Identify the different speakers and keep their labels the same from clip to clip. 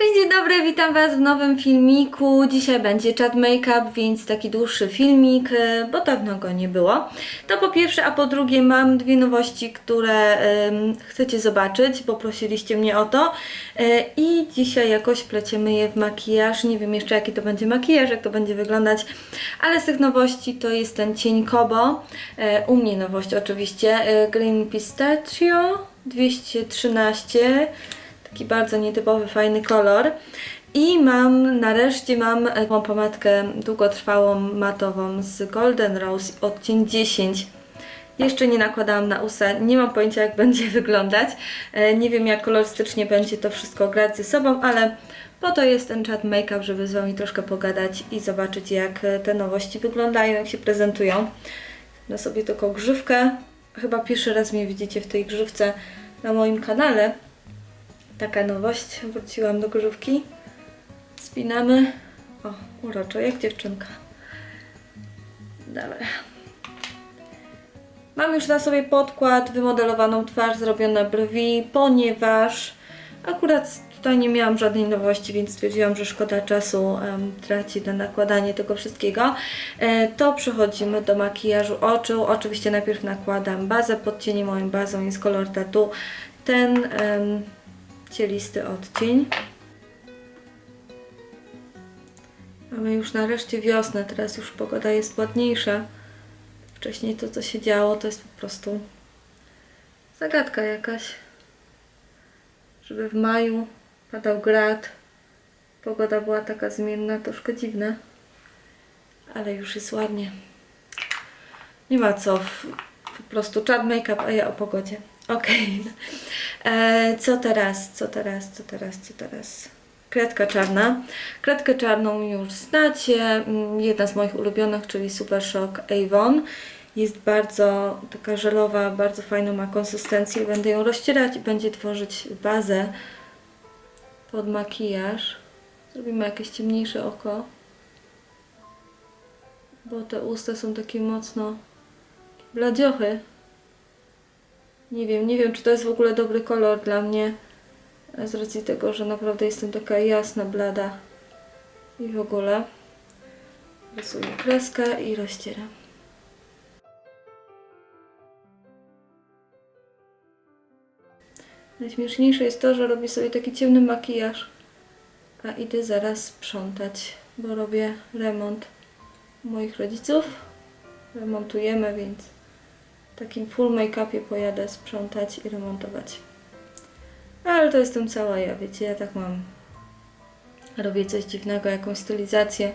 Speaker 1: Cześć, dzień dobry, witam Was w nowym filmiku. Dzisiaj będzie chat make-up, więc taki dłuższy filmik, e, bo dawno go nie było. To po pierwsze, a po drugie mam dwie nowości, które chcecie zobaczyć, bo prosiliście mnie o to. E, I dzisiaj jakoś pleciemy je w makijaż. Nie wiem jeszcze jaki to będzie makijaż, jak to będzie wyglądać, ale z tych nowości to jest ten cień Kobo. E, U mnie nowość oczywiście, Green Pistachio 213 taki bardzo nietypowy, fajny kolor. I mam, nareszcie mam e, tą pomadkę długotrwałą, matową z Golden Rose, odcień 10. Jeszcze nie nakładałam na usta, nie mam pojęcia jak będzie wyglądać. E, Nie wiem jak kolorystycznie będzie to wszystko grać ze sobą, ale po to jest ten chat make-up, żeby z Wami troszkę pogadać i zobaczyć jak e, te nowości wyglądają, jak się prezentują. Na sobie taką grzywkę. Chyba pierwszy raz mnie widzicie w tej grzywce na moim kanale. Taka nowość. Wróciłam do grzywki. Spinamy. O, uroczo, jak dziewczynka. Dobra. Mam już na sobie podkład, wymodelowaną twarz, zrobione brwi, ponieważ akurat tutaj nie miałam żadnej nowości, więc stwierdziłam, że szkoda czasu em, tracić na nakładanie tego wszystkiego. E, to przechodzimy do makijażu oczu. Oczywiście najpierw nakładam bazę, pod cieniem moją bazą jest kolor tatu. Ten em, cielisty odcień. Mamy już nareszcie wiosnę, teraz już pogoda jest ładniejsza. Wcześniej to, co się działo, to jest po prostu zagadka jakaś. Żeby w maju padał grad, pogoda była taka zmienna, troszkę dziwna, ale już jest ładnie. Nie ma co, po prostu chat make-up, a ja o pogodzie. Okej. E, Co teraz, co teraz, co teraz, co teraz? Kredka czarna. Kredkę czarną już znacie. Mm, Jedna z moich ulubionych, czyli Super Shock Avon. Jest bardzo taka żelowa, bardzo fajną ma konsystencję. Będę ją rozcierać i będzie tworzyć bazę pod makijaż. Zrobimy jakieś ciemniejsze oko. Bo te usta są takie mocno bladziochy. Nie wiem, nie wiem, czy to jest w ogóle dobry kolor dla mnie. Z racji tego, że naprawdę jestem taka jasna, blada. I w ogóle. Rysuję kreskę i rozcieram. Najśmieszniejsze jest to, że robię sobie taki ciemny makijaż, a idę zaraz sprzątać, bo robię remont moich rodziców. Remontujemy, więc takim full make-upie pojadę sprzątać i remontować. Ale to jestem cała ja, wiecie, ja tak mam. Robię coś dziwnego, jakąś stylizację,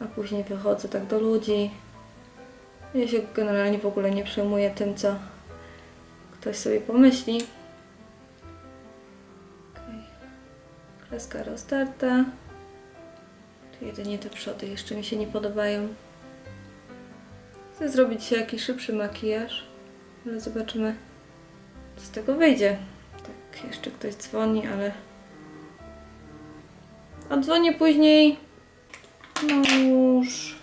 Speaker 1: a później wychodzę tak do ludzi. Ja się generalnie w ogóle nie przejmuję tym, co ktoś sobie pomyśli. Okej. Kreska roztarta. Tu jedynie te przody jeszcze mi się nie podobają. Chcę zrobić dzisiaj jakiś szybszy makijaż, ale zobaczymy, co z tego wyjdzie. Tak, jeszcze ktoś dzwoni, ale... Odzwonię później. No już.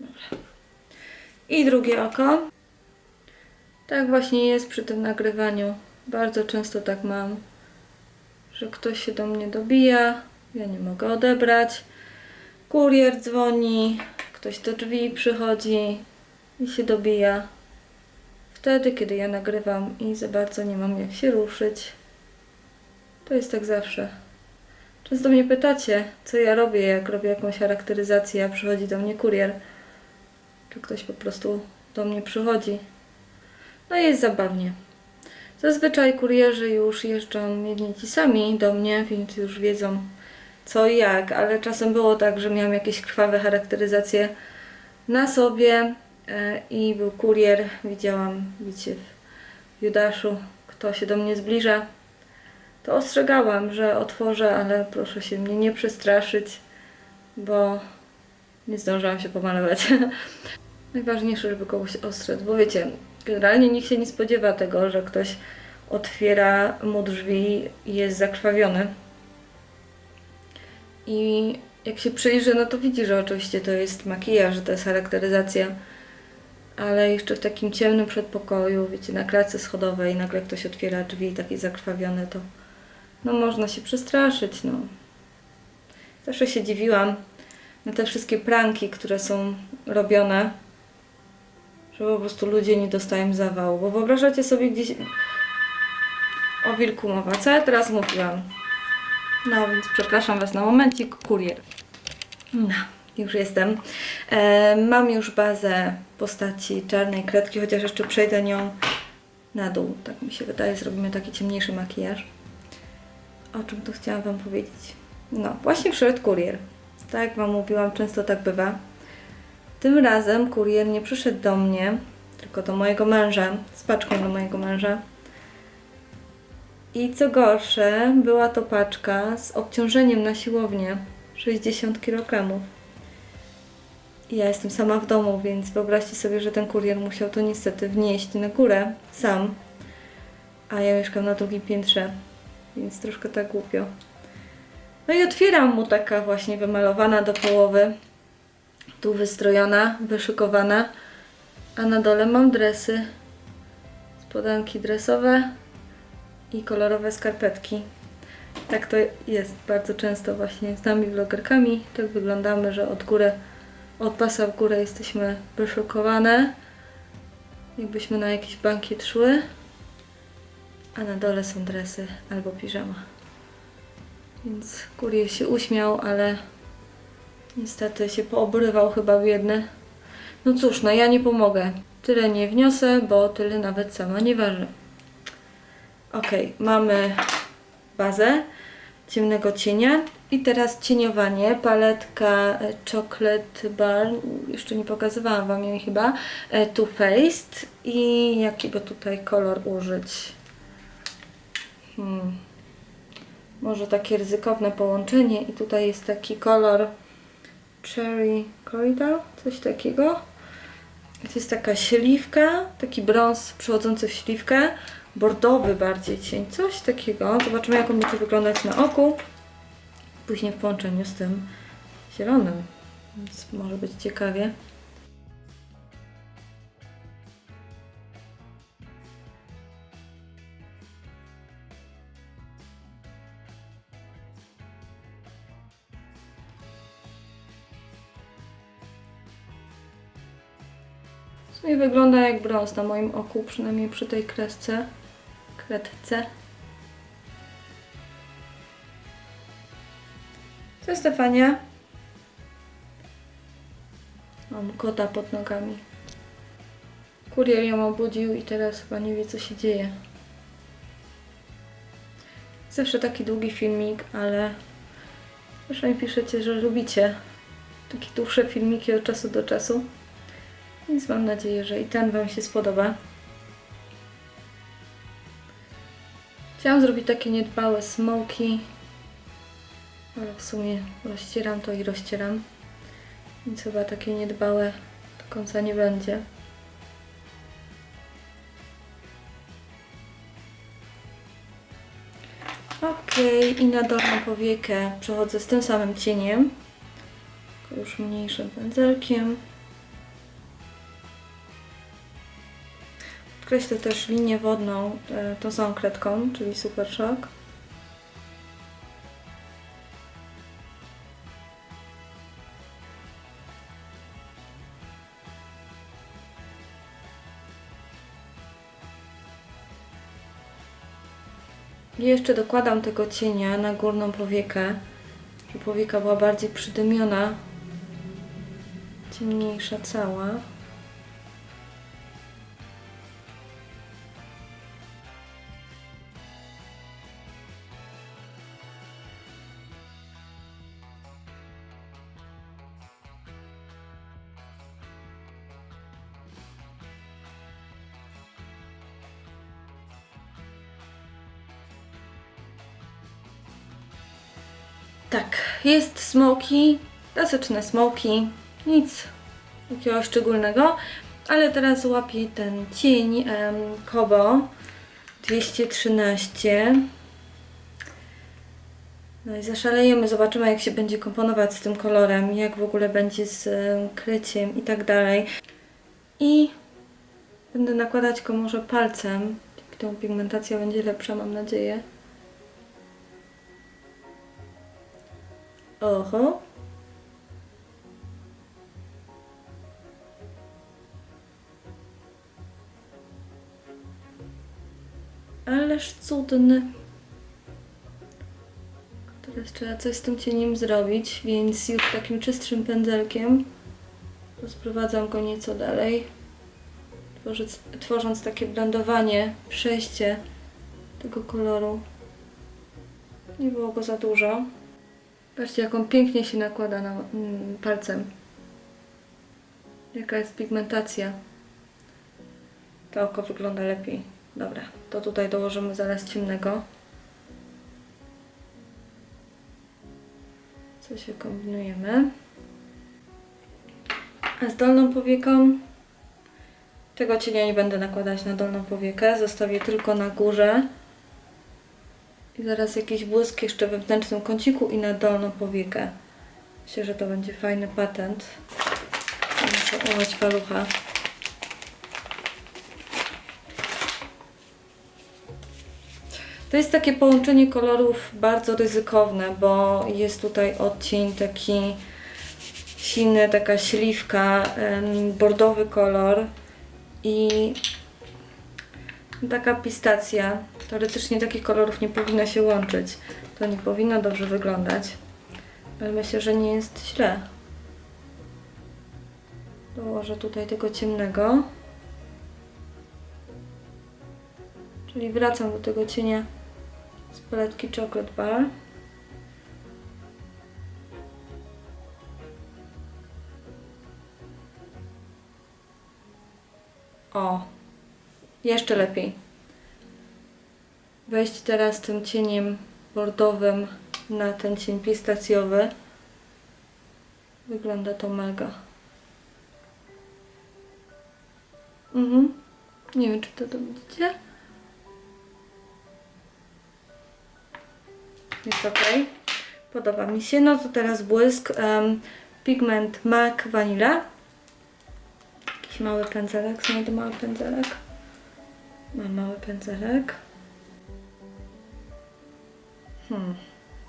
Speaker 1: Dobra. I drugie oko. Tak właśnie jest przy tym nagrywaniu. Bardzo często tak mam, że ktoś się do mnie dobija, ja nie mogę odebrać. Kurier dzwoni, ktoś do drzwi przychodzi i się dobija. Wtedy, kiedy ja nagrywam i za bardzo nie mam jak się ruszyć. To jest tak zawsze. Często mnie pytacie, co ja robię, jak robię jakąś charakteryzację, a przychodzi do mnie kurier. Czy ktoś po prostu do mnie przychodzi. No i jest zabawnie. Zazwyczaj kurierzy już jeżdżą jedni ci sami do mnie, więc już wiedzą co i jak, ale czasem było tak, że miałam jakieś krwawe charakteryzacje na sobie e, i był kurier. Widziałam, widzicie, w Judaszu, kto się do mnie zbliża. To ostrzegałam, że otworzę, ale proszę się mnie nie przestraszyć, bo nie zdążyłam się pomalować. Najważniejsze, żeby kogoś ostrzec, bo wiecie, generalnie nikt się nie spodziewa tego, że ktoś otwiera mu drzwi i jest zakrwawiony. I jak się przyjrzy, no to widzi, że oczywiście to jest makijaż, że to jest charakteryzacja. Ale jeszcze w takim ciemnym przedpokoju, wiecie, na klatce schodowej, nagle ktoś otwiera drzwi takie zakrwawione, to no można się przestraszyć, no. Zawsze się dziwiłam na te wszystkie pranki, które są robione, że po prostu ludzie nie dostają zawału. Bo wyobrażacie sobie gdzieś... O wilku mowa. Co ja teraz mówiłam? No więc przepraszam Was na momencik. Kurier. No, już jestem. E, mam już bazę postaci czarnej kredki, chociaż jeszcze przejdę nią na dół. Tak mi się wydaje, zrobimy taki ciemniejszy makijaż. O czym tu chciałam Wam powiedzieć? No, właśnie przyszedł kurier. Tak jak Wam mówiłam, często tak bywa. Tym razem kurier nie przyszedł do mnie, tylko do mojego męża, z paczką do mojego męża. I co gorsze, była to paczka z obciążeniem na siłownię 60 kg. Ja jestem sama w domu, więc wyobraźcie sobie, że ten kurier musiał to niestety wnieść na górę sam. A ja mieszkam na drugim piętrze, więc troszkę tak głupio. No i otwieram mu taka właśnie wymalowana do połowy. Tu wystrojona, wyszykowana. A na dole mam dresy. Spodanki dresowe i kolorowe skarpetki. Tak to jest bardzo często właśnie z nami vlogerkami. Tak wyglądamy, że od góry, od pasa w górę jesteśmy wyszykowane. Jakbyśmy na jakiś bankiet szły. A na dole są dresy albo piżama. Więc kurier się uśmiał, ale niestety się poobrywał chyba biedny. No cóż, no ja nie pomogę. Tyle nie wniosę, bo tyle nawet sama nie waży. Ok, mamy bazę ciemnego cienia i teraz cieniowanie. Paletka e, Chocolate Bar, jeszcze nie pokazywałam Wam jej chyba, e, Too Faced i jaki by tutaj kolor użyć? Hmm. Może takie ryzykowne połączenie i tutaj jest taki kolor Cherry Corridor, coś takiego. To jest taka śliwka, taki brąz przechodzący w śliwkę, bordowy bardziej cień, coś takiego. Zobaczymy jak on będzie wyglądać na oku. Później w połączeniu z tym zielonym, więc może być ciekawie. W wygląda jak brąz na moim oku, przynajmniej przy tej kresce. Kredce. Co Stefania? Mam kota pod nogami. Kurier ją obudził i teraz chyba nie wie co się dzieje. Zawsze taki długi filmik, ale proszę mi piszecie, że lubicie takie dłuższe filmiki od czasu do czasu. Więc mam nadzieję, że i ten Wam się spodoba. Chciałam zrobić takie niedbałe smoki, ale w sumie rozcieram to i rozcieram. Więc chyba takie niedbałe do końca nie będzie. Ok, i na dolną powiekę przechodzę z tym samym cieniem, tylko już mniejszym pędzelkiem. Podkreślę też linię wodną e, tą samą kredką, czyli Super Shock. I jeszcze dokładam tego cienia na górną powiekę, żeby powieka była bardziej przydymiona, ciemniejsza cała. Tak, jest smoki, klasyczne smoki, nic takiego szczególnego, ale teraz łapię ten cień Kobo 213. No i zaszalejemy, zobaczymy jak się będzie komponować z tym kolorem, jak w ogóle będzie z em, kryciem i tak dalej. I będę nakładać go może palcem, dzięki temu pigmentacja będzie lepsza, mam nadzieję. Oho. Ależ cudny. Teraz trzeba coś z tym cieniem zrobić, więc już takim czystszym pędzelkiem rozprowadzam go nieco dalej, tworząc, tworząc takie blendowanie, przejście tego koloru. Nie było go za dużo. Patrzcie, jak on pięknie się nakłada na mm, palcem. Jaka jest pigmentacja. To oko wygląda lepiej. Dobra, to tutaj dołożymy zaraz ciemnego. Coś wykombinujemy. A z dolną powieką tego cienia nie będę nakładać na dolną powiekę, zostawię tylko na górze. I zaraz jakiś błysk jeszcze we wnętrznym kąciku i na dolną powiekę. Myślę, że to będzie fajny patent. Muszę umyć palucha. To jest takie połączenie kolorów bardzo ryzykowne, bo jest tutaj odcień taki silny, taka śliwka, bordowy kolor i taka pistacja. Teoretycznie takich kolorów nie powinno się łączyć. To nie powinno dobrze wyglądać. Ale myślę, że nie jest źle. Dołożę tutaj tego ciemnego. Czyli wracam do tego cienia z paletki Chocolate Bar. O, jeszcze lepiej. Wejść teraz tym cieniem bordowym na ten cień pistacjowy. Wygląda to mega. Mhm. Nie wiem, czy to, to widzicie. Jest ok. Podoba mi się. No to teraz błysk. em, pigment MAC Vanilla. Jakiś mały pędzelek. Znajdę mały pędzelek. Mam mały pędzelek. Hmm.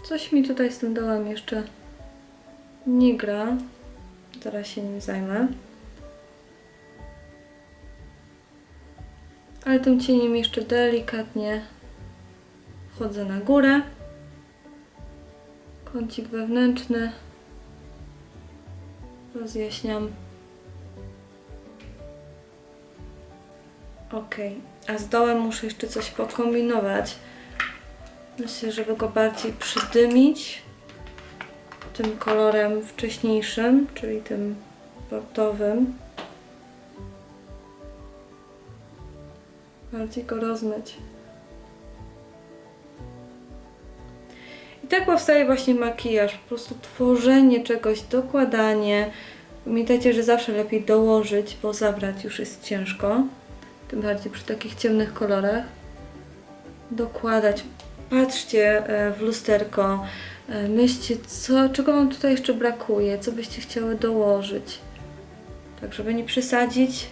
Speaker 1: Coś mi tutaj z tym dołem jeszcze nie gra. Zaraz się nim zajmę. Ale tym cieniem jeszcze delikatnie wchodzę na górę. Kącik wewnętrzny. Rozjaśniam. Ok, a z dołem muszę jeszcze coś pokombinować. Myślę, żeby go bardziej przydymić tym kolorem wcześniejszym, czyli tym portowym. Bardziej go rozmyć. I tak powstaje właśnie makijaż, po prostu tworzenie czegoś, dokładanie. Pamiętajcie, że zawsze lepiej dołożyć, bo zabrać już jest ciężko. Tym bardziej przy takich ciemnych kolorach. Dokładać. Patrzcie e, w lusterko, e, myślcie, co, czego Wam tutaj jeszcze brakuje, co byście chciały dołożyć. Tak, żeby nie przesadzić,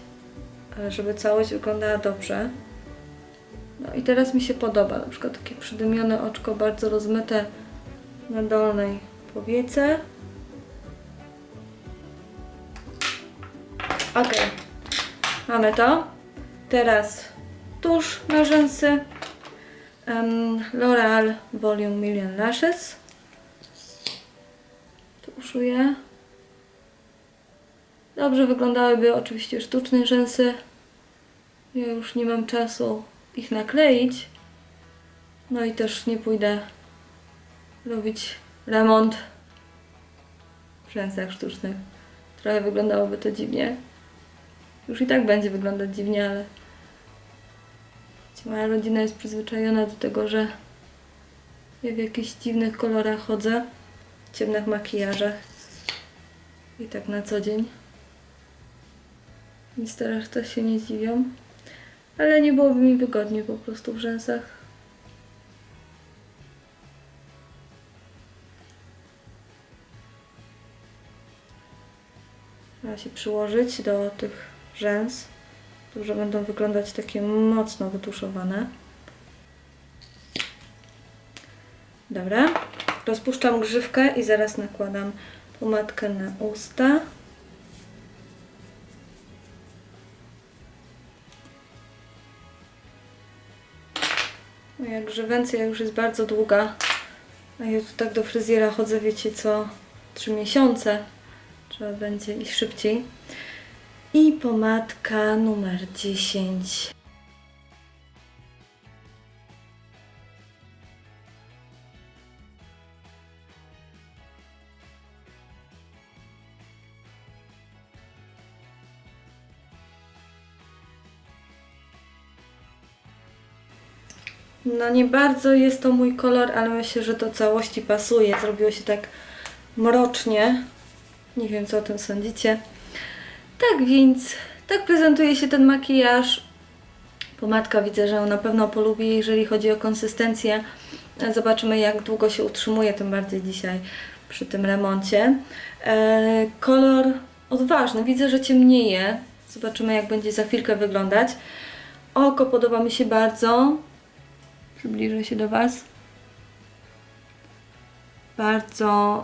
Speaker 1: ale żeby całość wyglądała dobrze. No i teraz mi się podoba, na przykład takie przydymione oczko, bardzo rozmyte na dolnej powiece. Ok, mamy to. Teraz tusz na rzęsy. Um, L'Oreal Volume Million Lashes. Tuszuję. Dobrze wyglądałyby oczywiście sztuczne rzęsy. Ja już nie mam czasu ich nakleić. No i też nie pójdę robić remont w rzęsach sztucznych. Trochę wyglądałoby to dziwnie. Już i tak będzie wyglądać dziwnie, ale moja rodzina jest przyzwyczajona do tego, że ja w jakichś dziwnych kolorach chodzę, w ciemnych makijażach i tak na co dzień. Więc teraz też się nie zdziwią. Ale nie byłoby mi wygodnie po prostu w rzęsach. Trzeba się przyłożyć do tych rzęs, że będą wyglądać takie mocno wytuszowane. Dobra. Rozpuszczam grzywkę i zaraz nakładam pomadkę na usta. Moja grzywencja już jest bardzo długa. A ja tu tak do fryzjera chodzę, wiecie co, 3 miesiące. Trzeba będzie iść szybciej. I pomadka numer 10. No nie bardzo jest to mój kolor, ale myślę, że do całości pasuje. Zrobiło się tak mrocznie. Nie wiem, co o tym sądzicie. Tak więc, tak prezentuje się ten makijaż. Pomadka widzę, że na pewno polubię, jeżeli chodzi o konsystencję. Zobaczymy, jak długo się utrzymuje, tym bardziej dzisiaj przy tym remoncie. E, kolor odważny, widzę, że ciemnieje. Zobaczymy, jak będzie za chwilkę wyglądać. Oko podoba mi się bardzo. Przybliżę się do Was. Bardzo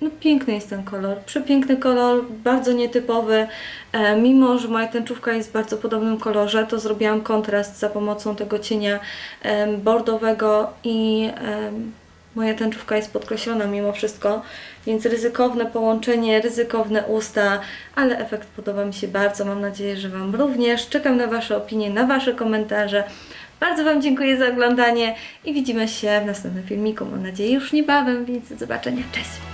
Speaker 1: no, piękny jest ten kolor. Przepiękny kolor, bardzo nietypowy. E, mimo, że moja tęczówka jest w bardzo podobnym kolorze, to zrobiłam kontrast za pomocą tego cienia em, bordowego i em, moja tęczówka jest podkreślona mimo wszystko, więc ryzykowne połączenie, ryzykowne usta, ale efekt podoba mi się bardzo. Mam nadzieję, że Wam również. Czekam na Wasze opinie, na Wasze komentarze. Bardzo Wam dziękuję za oglądanie i widzimy się w następnym filmiku. Mam nadzieję już niebawem, więc do zobaczenia. Cześć!